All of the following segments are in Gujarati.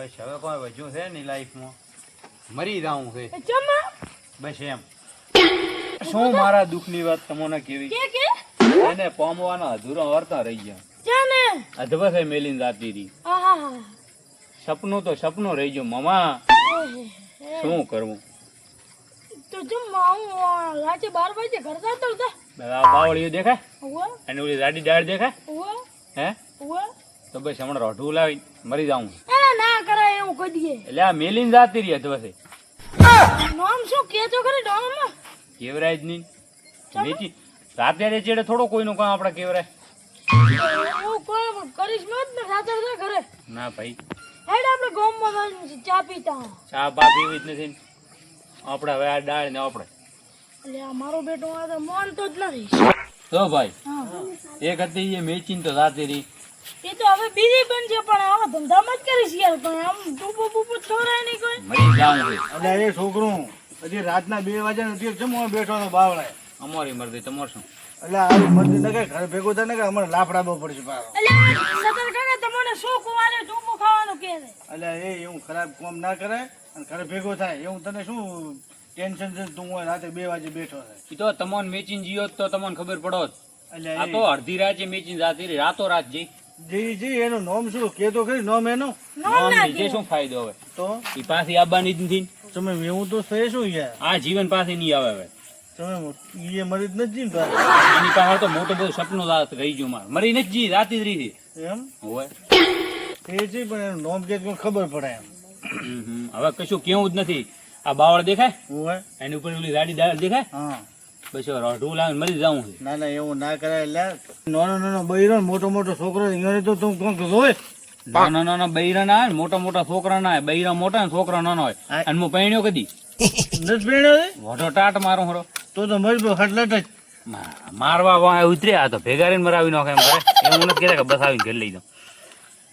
બસ હવે કોઈ વજુ છે નહીં લાઈફમાં મરી જાઉં છે. બસ એમ. શું મારા દુઃખની વાત તમને કેવી? એને પામવાના અધૂરા વર્તા રહી ગયા. અધવસે મેલીને જાતી રહી. સપનું તો સપનું રહી ગયું. મમા શું કરવું? બાવળીઓ દેખાય? અને ઓલી જાડી દાળ દેખાય? હે? તો બસ હમણાં રોઢું લાવી મરી જાઉં. એ ના કરાય એવું કહી દઈએ. એટલે આ મેલીને જાતી રહી અધવસે નામ શું કેતો ખરી નામ કેવરાય જ નહીં. વેચી રાતે રે ચેડે થોડો કોઈનું કામ આપણે કેવરાય. એવું કોઈ કરીશ ન જ ને રાતે રે ઘરે. ના ભાઈ. હેડ આપણે ગામમાં જઈને ચા પીતા. ચા બા પીવી જ નથી આપણે હવે આ દાળ ને આપણે એટલે આ મારો બેટો આ તો માનતો જ નથી. તો ભાઈ એક હતી એ મેચીને તો રાતે રહી. એ તો હવે બીજી બનશે પણ આવા ધંધામાં જ કરીશ યાર પણ આમ ડૂબો બૂબો છોરાય નહીં કોઈ. મરી જાવ એટલે એ છોકરું હજી રાતના બે વાગ્યા નથી જમો બેઠો હતો બાવળાએ અમારી મરજી તમાર શું? એટલે આવી મરજી ને કઈ ઘર ભેગું થાય ને કે અમારે લાફડા બહુ પડશે બાર એટલે સતર કરે તમને શું કુવાને ડૂબો ખાવાનું કે એટલે એ એવું ખરાબ કામ ના કરે અને ઘર ભેગો થાય. એવું તને શું ટેન્શન છે તું હોય રાતે બે વાગે બેઠો છે ઈ તો તમને મેચિંગ જીયો તો તમને ખબર પડો જ. એટલે આ તો અડધી રાતે મેચિંગ જાતી રાતો રાત જઈ જી જી એનું નામ શું? કે તો ખરી નામ એનું? નામ નીચે શું ફાયદો હવે? તો? એ પાછી આવવાની જ નથી તમે મેવું તો થયે શું યાર? આ જીવન પાસે નહીં આવે હવે. તમે એ મરી જ નથી ને એની પાસે તો મોટો બહુ સપનું રાત રહી ગયું મારે. મરી નથી જી રાતે જ રહી એમ? હોય. એ છે પણ એનું નામ કે ખબર પડે એમ. હમ હમ. હવે કશું કેવું જ નથી. આ બાવળ દેખાય? હોય. એની ઉપર ઓલી રાડી દાળ દેખાય? હા. હવે રોઢું લાવીને મરી જાઉં છે. ના ના એવું ના કરાય. એટલે નાનો નાનો બૈરો મોટો મોટો છોકરો અહીંયા તો તું કોક જોય નાના નાના બૈરા ના આવે મોટા મોટા છોકરા ના બૈરા મોટા ને છોકરા નાના હોય. અને હું પૈણ્યો કદી? નથી ભેણ્યો મોટો ટાટ મારો હરો. તો તો મરી હટલટ જ. મારવા વાં ઉતર્યા. તો ભેગા રહીને મરાવી નાખે એમ કરે. એવું નથી કહેતા કે બસ આવીને ઘર લઈ જાઉં.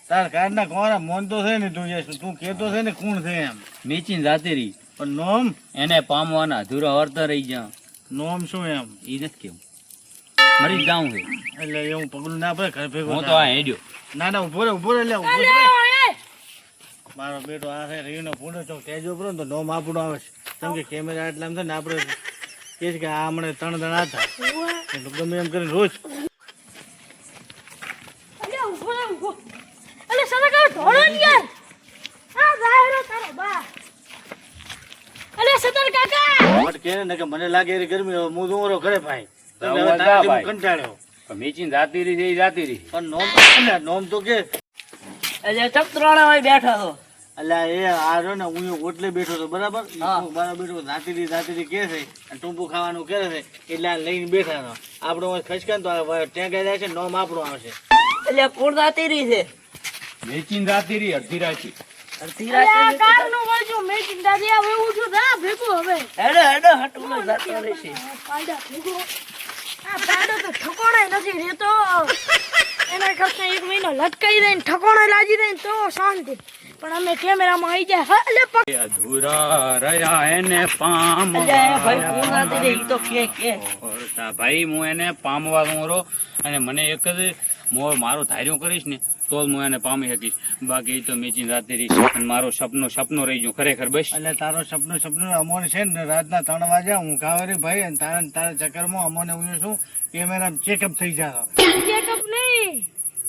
તાર કાઢના કોરા મોન તો છે ને તું તું કેતો છે ને કોણ છે એમ. મેચીને જાતી રહી. પણ નોમ? એને પામવાના અધૂરા વર્તા રહી જા નોમ શું એમ? એ નથી કેવું. મરી જાઉં હે. એટલે એવું પગલું ના પડે ઘર ભેગો હું તો આ હેડ્યો. ના ના ઊભો રે ઊભો રે લે ઊભો રે મારો બેટો આ છે રીનો પૂરો ચોક તેજો પડે ને તો નોમ આપણું આવે છે. કેમ કે કેમેરા એટલા આમ થાય ને આપણે કે છે કે આ હમણાં ત્રણ જણા હતા. એટલે ગમે એમ કરીને રોજ અલે ઊભો રે ઊભો અલે સતર કાકા ધોળો ને યાર આ જાહેરો તારો બા અલે સતર કાકા મત કે ને કે મને લાગે એ ગરમી હવે હું દોરો ઘરે ભાઈ. તો. કંટાળ્યો. પણ મેચીને જાતી રહી છે એ જાતી રહી. પણ નોમ ને, નોમ તો કે એટલે ચક્રાણા હોય બેઠા હતો અલ્યા એ આ રહ્યો ને હું ઓટલે બેઠો હતો બરાબર? બરાબર બેઠો નાતીડી નાતીડી કે છે? અને ટૂંપુ ખાવાનું કે છે એટલે આ લઈને બેઠા હતો. આપણો હોય ખસકાને તો ટેંગાઈ જાય છે નોમ આપણું આવશે. એટલે પૂર્ણા તીરી છે? મેચીન જાતી રહી અડધી રાતી. અડધી રાતે કારનું વળજો મેં ચિંતા દે હવે હું છું જા ભેગું હવે. હેડો હેડો હટુલો જતો રહેશે પાડા ભેગું. આ પાડો તો ઠકોણાય નથી રહેતો. એના કરતા એક મહિનો લટકાઈ દઈને ઠકોણા લાગી દઈને તો શાંતિ. પણ અમે કેમેરામાં આવી જાય હા, એટલે પગ અધૂરા રહ્યા એને પામ ભાઈ ઈ તો કે કે. ભાઈ હું એને પામવા દઉં અને મને એક જ મો મારો ધાર્યો કરીશ ને તો જ હું એને પામી શકીશ. બાકી તો મેચીને રાતે મારો સપનો સપનો રહી ગયો. ખરેખર બસ. એટલે તારો સપનો સપનો અમોને છે ને રાતના ત્રણ વાગ્યા હું કાવરી ભાઈ અને તારા તારા ચક્કરમાં અમોને હું શું કેમેરા ચેકઅપ થઈ જાય ચેકઅપ નહીં?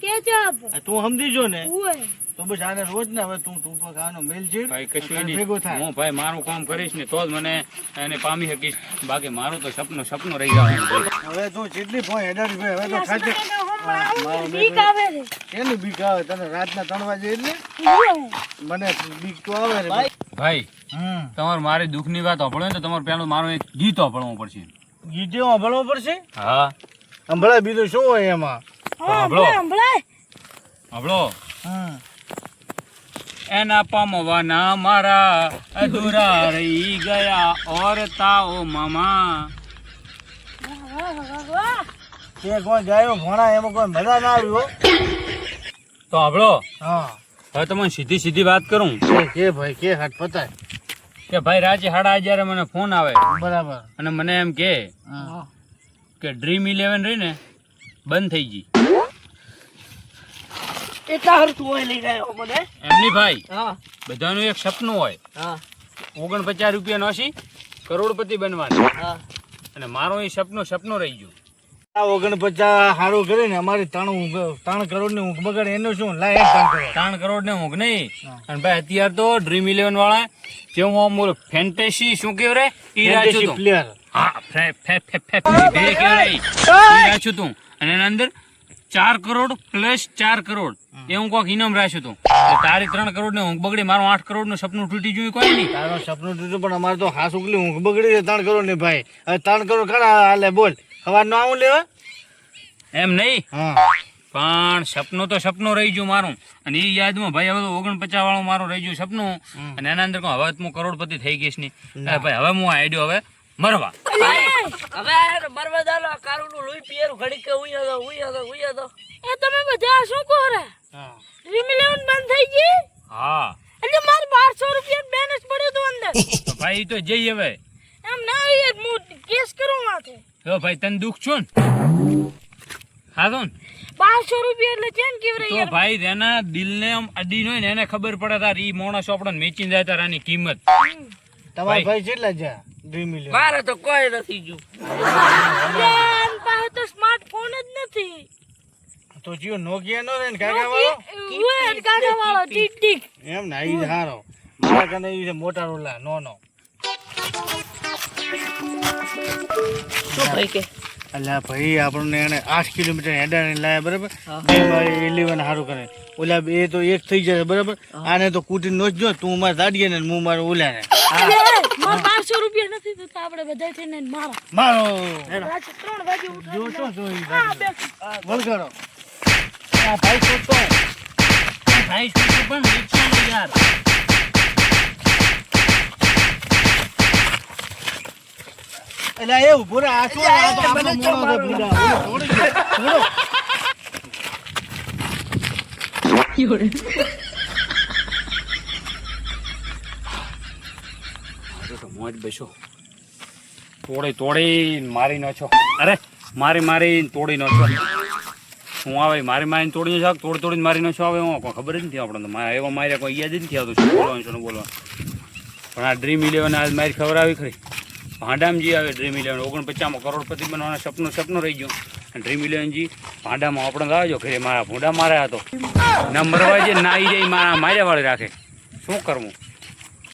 કેચઅપ તું સમજી જો ને? તો બસ આને રોજ ને હવે તું તું પર ખાવાનો મેલ છે. ભાઈ કશું નહીં. ભેગો થાય. હું ભાઈ મારું કામ કરીશ ને તો જ મને એને પામી શકીશ. બાકી મારું તો સપનું સપનું રહી જવાનું હવે તું જેટલી ફોન હેડર હવે તો ખાતે બીક આવે છે કેની બીક આવે તને રાતના ત્રણ વાગે એટલે. મને બીક તો આવે રે ભાઈ. ભાઈ તમારે મારી દુઃખની વાત સાંભળો ને તો તમારે પેલું મારું એક ગીત સાંભળવું પડશે. ગીતે સાંભળવું પડશે? હા. સંભળાય બીજું શું હોય એમાં? સાંભળો. સાંભળો. હમ. એના પમવાના મારા અધૂરા રહી ગયા ઓરતાઓ મામા. વાહ, વાહ, વાહ. તે કોઈ ગાયો ભોણા એમાં કોઈ મજા ના આવ્યો તો સાંભળો હા. હવે તમને સીધી સીધી વાત કરું. કે ભાઈ કે હટ પતાય. કે ભાઈ રાતે સાડા હજારે મને ફોન આવે. બરાબર. અને મને એમ કે કે ડ્રીમ ઇલેવન રહી ને બંધ થઈ ગઈ. એટલા હરતું હોય લઈ ગયો મને. એમની ભાઈ હા. બધાનું એક સપનું હોય. હા. ઓગણપચાસ રૂપિયા નોશી કરોડપતિ બનવાનું. હા. અને મારો એ સપનું સપનું રહી ગયું. ઓગણપચાસ કરીને અમારી ત્રણ ઊંઘ ત્રણ કરોડની ઊંઘ બગડે એનું શું? લાય ત્રણ કરોડ. ને ઊંઘ નહીં. અને ભાઈ અત્યારે તો ડ્રીમ ઇલેવન વાળા જે હું આમ બોલું ફેન્ટેસી શું કેવું રે? ઈ રાખ્યું તું. પ્લેયર હા ફે ફે ફે ફે બે કેવું રે ઈ તું. અને એના અંદર ચાર કરોડ પ્લસ ચાર કરોડ. એ હું કોક ઇનામ રાખ્યું તું. તારી ત્રણ કરોડ ને ઊંઘ બગડી મારું આઠ કરોડનું સપનું તૂટી જોયું કોઈ નહીં. તારું સપનું તૂટ્યું પણ અમારે તો હાસ ઉગલી ઊંઘ બગડી ત્રણ કરોડની ભાઈ ત્રણ કરોડ ખરા હાલે બોલ. સવાર આવું લેવા એમ નહીં? પણ સપનું તો સપનું રહી ગયું મારું. અને એ યાદમાં ભાઈ હવે તો ઓગણપચાસ વાળું મારું રહી ગયું સપનું. અને એના અંદર હવે હું કરોડપતિ થઈ ગઈશની. ભાઈ હવે હું આઈડિયો હવે મરવા. હવે લોહી પિયરું ઘડી કે ઉઈ હતો ઉઈ હતો ઉઈ હતો એ તમે બધા શું કહો રે? ડ્રીમ ઇલેવન બંધ થઈ ગઈ? હા. એટલે મારે બારસો રૂપિયા બેલેન્સ પડ્યું હતું અંદર. ભાઈ તો જઈ હવે. એમ ના હું કેસ કરું માથે. તો ભાઈ તને દુઃખ છું ને? હા તો ને. બારસો રૂપિયા એટલે ચેન કેવી તો ભાઈ એના દિલને આમ અડી હોય ને એને ખબર પડે તાર ઈ મોણસ આપણને વેચીને જાય તાર આની કિંમત. તમારા ભાઈ. કેટલા છે ડ્રીમ મિલિયન મારે તો કોઈ નથી ગયું પાસે તો સ્માર્ટફોન જ નથી. તો જીઓ નોકિયા નો રે ને કાકા વાળો? ઉએ કાકા વાળો ટીક ટીક એમ ના ઈ હારો. મારા કને ઈ મોટા રોલા નો નો. શું ભાઈ કે? અલ્યા ભાઈ આપણને એને આઠ કિલોમીટર હેડાને લાયા બરાબર. ઇલેવન સારું કરે. ઓલા એ તો એક થઈ જશે બરાબર? આને તો કુટી નો જો તું મારે દાડીએ ને હું મારે ઓલા ને બારસો રૂપિયા નથી તો આપણે બધા થઈને મારા. મારો. ત્રણ વાગે જો ઉઠાડી છો જો ઈ હા બે વળગાડો. ભાઈ શોધતો ભાઈ શોધતો પણ યાર. એટલે એ ઊભો રે આ શું આ તો આપણો મોણો છે. મોજ બેસો. તોડી તોડી મારી નો છો અરે મારી મારી તોડી નો છો હું આવે મારી મારીને તોડી નો છો તોડી તોડીને મારી નો છો આવે હું કોઈ ખબર જ નથી આપણને તો મારે એવો માર્યા કોઈ યાદ જ નથી આવતું. શું બોલવાનું શું બોલવાનું. પણ આ ડ્રીમ ઇલેવન આજ મારી ખબર આવી ખરી. ભાંડામજી આવે ડ્રીમ ઇલેવન ઓગણપચાસમાં કરોડપતિ બનવાના સપનું સપનું રહી ગયું. અને ડ્રીમ ઇલેવનજી ભાંડામાં આપણે આવજો ઘરે મારા ભૂંડા માર્યા હતો. ના મરવા જે ના આવી જાય, મારા માર્યા વાળી રાખે. શું કરવું?